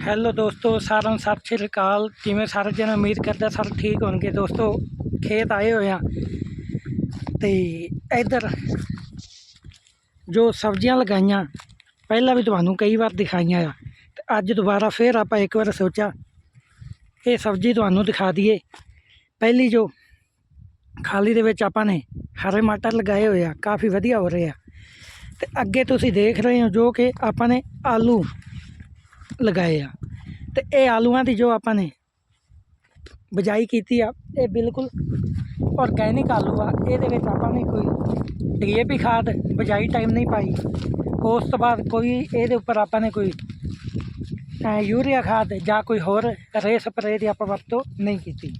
Hello ਦੋਸਤੋ, ਸਾਰਿਆਂ ਨੂੰ ਸਤਿ ਸ਼੍ਰੀ ਅਕਾਲ। ਜਿਵੇਂ ਸਾਰੇ ਜਣੇ? ਉਮੀਦ ਕਰਦਾ ਸਰ ਠੀਕ ਹੋਣਗੇ। ਦੋਸਤੋ, ਖੇਤ ਆਏ ਹੋਏ ਆ। ਤੇ ਇੱਧਰ ਜੋ ਸਬਜ਼ੀਆਂ ਲਗਾਈਆਂ, ਪਹਿਲਾਂ ਵੀ ਤੁਹਾਨੂੰ ਕਈ ਵਾਰ ਦਿਖਾਈਆਂ ਆ। ਤੇ ਅੱਜ ਦੁਬਾਰਾ ਫੇਰ ਆਪਾਂ ਇੱਕ ਵਾਰ ਸੋਚਿਆ ਇਹ ਸਬਜ਼ੀ ਤੁਹਾਨੂੰ ਦਿਖਾ ਦਈਏ। ਪਹਿਲੀ ਜੋ ਖਾਲੀ ਦੇ ਵਿੱਚ ਆਪਾਂ ਨੇ ਹਰੇ ਮਟਰ ਲਗਾਏ ਹੋਏ ਆ। ਕਾਫੀ ਵਧੀਆ ਹੋ ਰਹੇ ਆ। ਤੇ ਅੱਗੇ ਤੁਸੀਂ ਦੇਖ ਰਹੇ ਹੋ ਜੋ ਕਿ ਆਪਾਂ ਨੇ ਆਲੂ ਲਗਾਏ ਆ। ਤੇ ਇਹ ਆਲੂਆਂ ਦੀ ਜੋ ਆਪਾਂ ਨੇ ਬਜਾਈ ਕੀਤੀ ਆ, ਇਹ ਬਿਲਕੁਲ ਆਰਗੈਨਿਕ ਆਲੂ ਆ। ਇਹਦੇ ਵਿੱਚ ਆਪਾਂ ਨੇ ਕੋਈ ਡੀਏਪੀ ਖਾਦ ਬਜਾਈ ਟਾਈਮ ਨਹੀਂ ਪਾਈ। ਉਸ ਤੋਂ ਬਾਅਦ ਕੋਈ ਇਹਦੇ ਉੱਪਰ ਆਪਾਂ ਨੇ ਕੋਈ ਯੂਰੀਆ ਖਾਦ ਜਾਂ ਕੋਈ ਹੋਰ ਰੇ ਸਪਰੇ ਦੀ ਆਪਾਂ ਵਰਤੋਂ ਨਹੀਂ ਕੀਤੀ।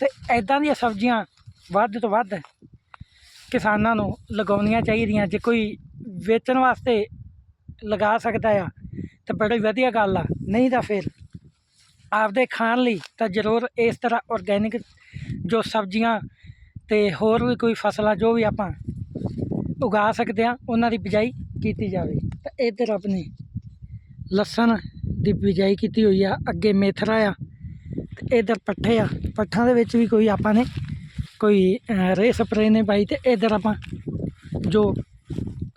ਤੇ ਐਦਾਂ ਦੀਆਂ ਸਬਜ਼ੀਆਂ ਵੱਧ ਤੋਂ ਵੱਧ ਕਿਸਾਨਾਂ ਨੂੰ ਲਗਾਉਣੀਆਂ ਚਾਹੀਦੀਆਂ ਜੇ ਕੋਈ ਵੇਚਣ ਵਾਸਤੇ ਲਗਾ ਸਕਦਾ ਆ। ਤਾਂ ਬੜੀ ਵਧੀਆ ਗੱਲ ਆ। ਨਹੀਂ ਤਾਂ ਫਿਰ ਆਪਦੇ ਖਾਣ ਲਈ ਤਾਂ ਜ਼ਰੂਰ ਇਸ ਤਰ੍ਹਾਂ ਆਰਗੈਨਿਕ ਜੋ ਸਬਜ਼ੀਆਂ ਤੇ ਹੋਰ ਵੀ ਕੋਈ ਫਸਲਾਂ ਜੋ ਵੀ ਆਪਾਂ ਉਗਾ ਸਕਦੇ ਆ ਉਹਨਾਂ ਦੀ ਬਿਜਾਈ ਕੀਤੀ ਜਾਵੇ। ਤਾਂ ਇੱਧਰ ਆਪਣੇ ਲਸਣ ਦੀ ਬਿਜਾਈ ਕੀਤੀ ਹੋਈ ਆ ਅੱਗੇ ਮੇਥਰਾ ਆ ਤੇ ਇੱਧਰ ਪੱਠੇ ਆ। ਪੱਠਾਂ ਦੇ ਵਿੱਚ ਵੀ ਕੋਈ ਆਪਾਂ ਨੇ ਕੋਈ ਅਹ, ਰੇ ਸਪਰੇ ਨੇ ਪਾਈ ਤੇ ਇੱਧਰ ਆਪਾਂ ਜੋ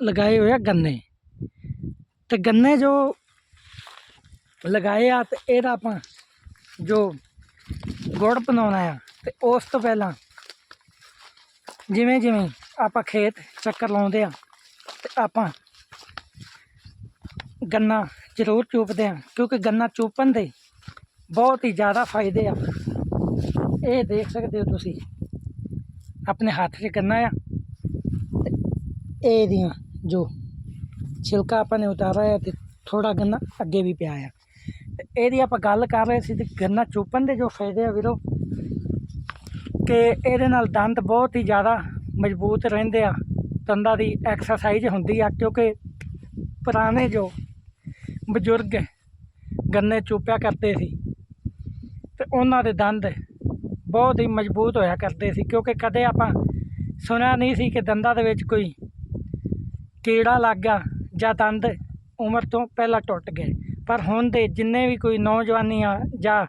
ਲਗਾਏ ਹੋਏ ਆ ਗੰਨੇ। ਤੇ ਗੰਨੇ ਜੋ ਲਗਾਏ ਆ ਤੇ ਇਹਦਾ ਆਪਾਂ ਜੋ ਗੁੜ ਬਣਾਉਣਾ ਆ ਤੇ ਉਸ ਤੋਂ ਪਹਿਲਾਂ ਜਿਵੇਂ ਜਿਵੇਂ ਆਪਾਂ ਖੇਤ ਚੱਕਰ ਲਾਉਂਦੇ ਆ ਤੇ ਆਪਾਂ ਗੰਨਾ ਜ਼ਰੂਰ ਚੂਪਦੇ ਆ, ਕਿਉਂਕਿ ਗੰਨਾ ਚੂਪਣ ਦੇ ਬਹੁਤ ਹੀ ਜ਼ਿਆਦਾ ਫਾਇਦੇ ਆ। ਇਹ ਦੇਖ ਸਕਦੇ ਹੋ ਤੁਸੀਂ, ਆਪਣੇ ਹੱਥ 'ਚ ਗੰਨਾ ਆ ਤੇ ਇਹਦੀਆਂ ਜੋ ਛਿਲਕਾ ਆਪਾਂ ਨੇ ਉਤਾਰਿਆ ਹੈ ਤੇ ਥੋੜਾ ਗੰਨਾ ਅੱਗੇ ਵੀ ਪਿਆ ਆ। ਇਹਦੀ ਆਪਾਂ ਗੱਲ ਕਰ ਰਹੇ ਸੀ ਤੇ ਗੰਨਾ ਚੂਪਣ ਦੇ ਜੋ ਫਾਇਦੇ ਆ ਵੀਰੋ, ਕਿ ਇਹਦੇ ਨਾਲ ਦੰਦ ਬਹੁਤ ਹੀ ਜ਼ਿਆਦਾ ਮਜ਼ਬੂਤ ਰਹਿੰਦੇ ਆ, ਦੰਦਾਂ ਦੀ ਐਕਸਰਸਾਈਜ਼ ਹੁੰਦੀ ਆ, ਕਿਉਂਕਿ ਪੁਰਾਣੇ ਜੋ ਬਜ਼ੁਰਗ ਗੰਨੇ ਚੂਪਿਆ ਕਰਦੇ ਸੀ ਤੇ ਉਹਨਾਂ ਦੇ ਦੰਦ ਬਹੁਤ ਹੀ ਮਜ਼ਬੂਤ ਹੋਇਆ ਕਰਦੇ ਸੀ, ਕਿਉਂਕਿ ਕਦੇ ਆਪਾਂ ਸੁਣਿਆ ਨਹੀਂ ਸੀ ਕਿ ਦੰਦਾਂ ਦੇ ਵਿੱਚ ਕੋਈ ਕੀੜਾ ਲੱਗ ਗਿਆ ਜਾਂ ਦੰਦ ਉਮਰ ਤੋਂ ਪਹਿਲਾਂ ਟੁੱਟ ਗਏ। ਪਰ ਹੁਣ ਦੇ ਜਿੰਨੇ ਵੀ ਕੋਈ ਨੌਜਵਾਨੀ ਆ ਜਾਂ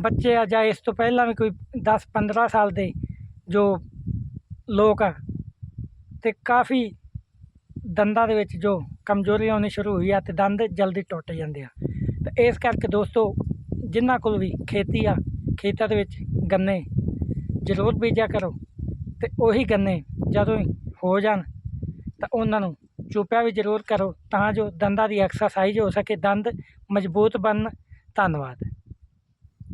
ਬੱਚੇ ਆ ਜਾਂ ਇਸ ਤੋਂ ਪਹਿਲਾਂ ਵੀ ਕੋਈ 10 15 ਸਾਲ ਦੇ ਜੋ ਲੋਕ ਆ ਤੇ ਕਾਫੀ ਦੰਦਾਂ ਦੇ ਵਿੱਚ ਜੋ ਕਮਜ਼ੋਰੀ ਆਉਣੀ ਸ਼ੁਰੂ ਹੋਈ ਆ ਤੇ ਦੰਦ ਜਲਦੀ ਟੁੱਟ ਜਾਂਦੇ ਆ। ਤੇ ਇਸ ਕਰਕੇ ਦੋਸਤੋ ਜਿਨ੍ਹਾਂ ਕੋਲ ਵੀ ਖੇਤੀ ਆ, ਖੇਤਾਂ ਦੇ ਵਿੱਚ ਗੰਨੇ ਜ਼ਰੂਰ ਬੀਜਿਆ ਕਰੋ ਤੇ ਉਹੀ ਗੰਨੇ ਜਦੋਂ ਹੋ ਜਾਣ ਤਾਂ ਉਹਨਾਂ ਨੂੰ ਚੁੱਪਿਆ ਵੀ ਜ਼ਰੂਰ ਕਰੋ, ਤਾਂ ਜੋ ਦੰਦਾਂ ਦੀ ਐਕਸਰਸਾਈਜ਼ ਹੋ ਸਕੇ, ਦੰਦ ਮਜ਼ਬੂਤ ਬਣਨ। ਧੰਨਵਾਦ।